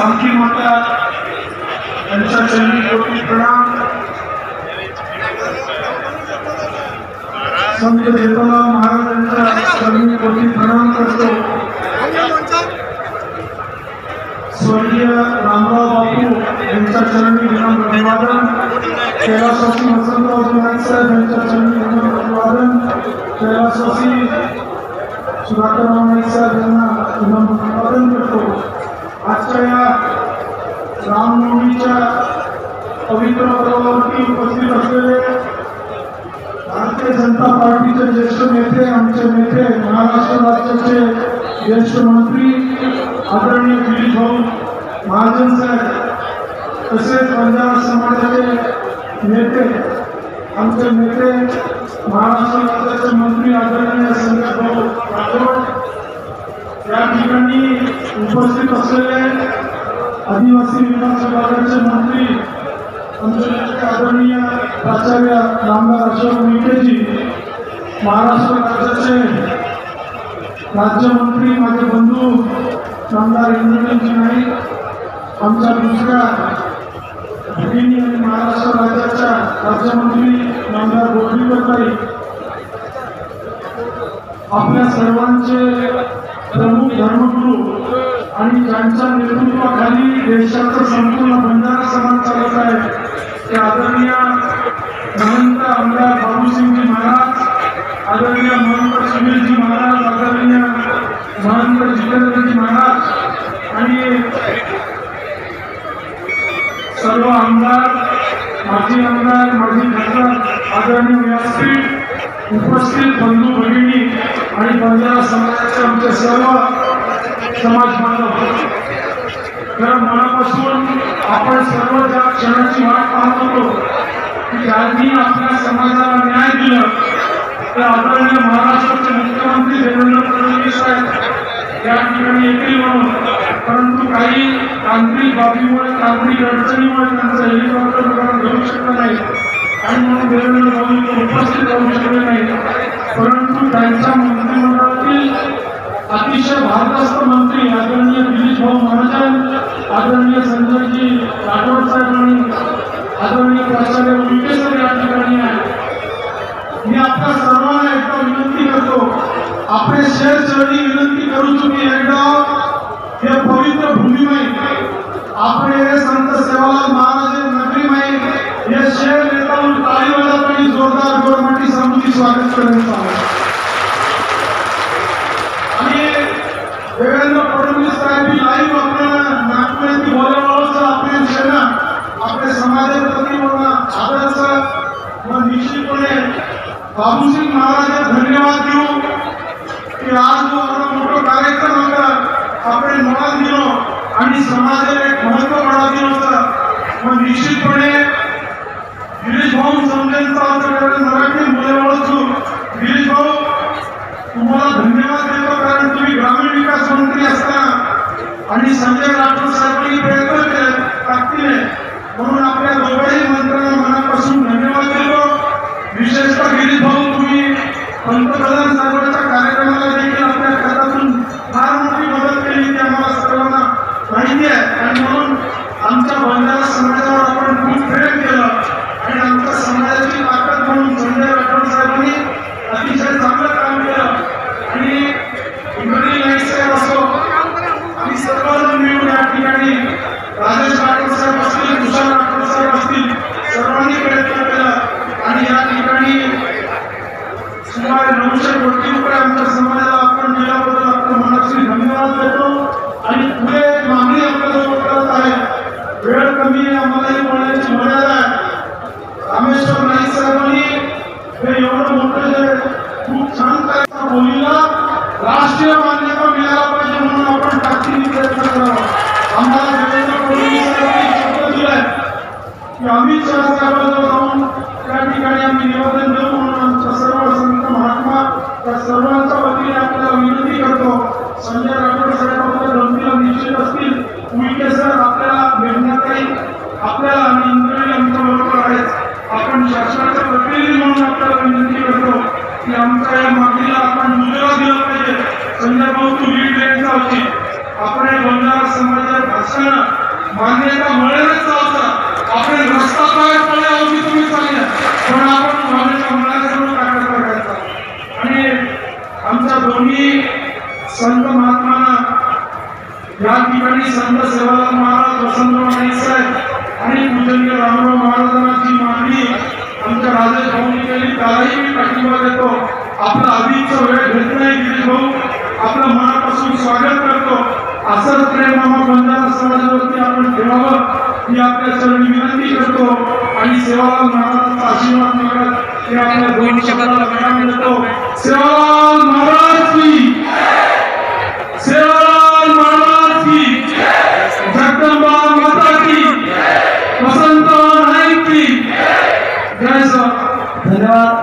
सामकी माता. त्यांच्या चरणी कोटी प्रणाम. संत देवला महाराजांच्या चरणी कोटी प्रणाम करतो. स्वर्गीय रामराव बापू यांच्या चरणी विनम्र अभिवादन कैलासवासी वसंतराव जोनाई साहेब यांच्या चरणी विनम्र अभिवादन कैलासवासी सुधाकर नाईक साहेब यांना विनम्र अभिवादन करतो. आजच्या या रामनवमीच्या पवित्र पर्वावरती उपस्थित असलेले भारतीय जनता पार्टीचे ज्येष्ठ नेते आमचे नेते महाराष्ट्र राज्याचे ज्येष्ठ मंत्री आदरणीय दिलीप भाऊ महाजन साहेब तसेच पंजाब समाजाचे नेते आमचे नेते महाराष्ट्र राज्याचे मंत्री आदरणीय संजय भाऊ राठोड या ठिकाणी उपस्थित असलेले आदिवासी विकास विभागाचे मंत्री आमचे नेते आदरणीय प्राचार्य नामदार अशोक विखेजी महाराष्ट्र राज्याचे राज्यमंत्री माझे बंधू नामदार इंद्रजीत नाईक आमच्या दुसऱ्या भगिनी आणि महाराष्ट्र राज्याच्या राज्यमंत्री नामदार गोपीकरताई आपल्या सर्वांचे प्रमुख धर्मगुरू आणि त्यांच्या नेतृत्वाखाली देशाचं संपूर्ण बंधारा समाज चालत आहे. ते आदरणीय महंत आमदार बाबूसिंगजी महाराज आदरणीय महंत सुनीलजी महाराज आदरणीय महंत जितेंद्रजी महाराज आणि सर्व आमदार माजी आमदार माजी खासदार आदरणीय व्यासपीठ उपस्थित बंधू भगिनी आणि बंजारा समाजाचे आमचे सर्व समाज बांधव खरं मनापासून आपण सर्व ज्या क्षणाची वाट पाहत होतो की ज्यांनी आपल्या समाजाला न्याय दिलं तर आदरणीय महाराष्ट्राचे मुख्यमंत्री देवेंद्र फडणवीस साहेब या ठिकाणी येतील म्हणून. परंतु काही तांत्रिक बाबीमुळे तांत्रिक अडचणीमुळे त्यांचं हेलिकॉप्टर विमान घेऊ शकलं नाही. आणि म्हणून देवेंद्र भाऊ उपस्थित राहू शकले नाही परंतु त्यांच्या मंत्रिमंडळातील अतिशय भारदस्त मंत्री आदरणीय गिरीश भाऊ महाजन आदरणीय संजयजी राठोड साहेब आणि आदरणीय प्राचार्य विखे सर या ठिकाणी आहे मी आपल्या सर्वांना एकदा विनंती करतो आपले शेर चरणी विनंती करू तुम्ही एकदा हे पवित्र भूमीमय आपले हे संत सेवालाल महाराज नगरीमय हे शेर नेता टाळी वाजत आणि जोरदार जोरमाटी समृद्धी स्वागत करण्यात आलं आणि देवेंद्र फडणवीस साहेब लाईव्ह आपल्याला नागपूरची बोलावं आपले सेना आपले समाजाप्रती म्हणा आदर्श व निश्चितपणे बाबूसिंग महाराजांना धन्यवाद देऊ की आज जो आपला मोठा कार्यक्रम होता आपण मुळात दिलो आणि समाजाला एक महत्त्व पडा दिलं होतं. मग निश्चितपणे गिरीश भाऊ समजेंचा आमच्याकडे मराठी बोलावं गिरीश भाऊ तुम्हाला धन्यवाद देतो कारण तुम्ही ग्रामीण विकास मंत्री असताना आणि संजय राठोड साहेबांनी प्रयत्न केले म्हणून आपल्या दोघंही कमी आम्हालाही बोलण्याची मर्यादा आहे. रामेश्वर नाईक साहेबांनी हे एवढं मोठं जे खूप छान काय बोलीला राष्ट्रीय मान्यता मिळायला पाहिजे म्हणून आपण ताकदीने प्रयत्न करावा आम्हाला देवेंद्र फडणवीस साहेबांनी दिलाय की आम्ही शहा साहेबांजवळ जाऊन त्या ठिकाणी आम्ही निवेदन देऊ म्हणून आमच्या सर्व संत महाराज प्रतिनिधी म्हणून आपल्याला विनंती करतो की आमच्या या मागणीला आपण दुजोरा दिला पाहिजे. संध्याभाऊ भाऊ तू लीड द्यायचा होती आपण हे समाजाच्या भाषणानं मान्यता मिळेलच नव्हतं आपण रस्ता पाय पडल्या होती तुम्ही चालल्या पण आपण मान्यता मिळाल्याजवळ टाकत टाकायचा आणि आमच्या दोन्ही संत महात्मांना या ठिकाणी संत सेवालाल महाराज वसंतराव नाईक साहेब आणि पूजनीय रामराव महाराजांची मागणी आमच्या राजेश भाऊनी केली त्यालाही मी पाठिंबा देतो आपला आधीचा वेळ घेत नाही गिरीश भाऊ? आपलं मनापासून स्वागत करतो. असंच प्रेम मामा बंजारा समाजावरती आपण ठेवावं ही आपल्या चरणी विनंती करतो. आणि सेवालाल महाराजांचा आशीर्वाद मागत हे आपल्या दोन शब्दाला विराम देतो. सेवालाल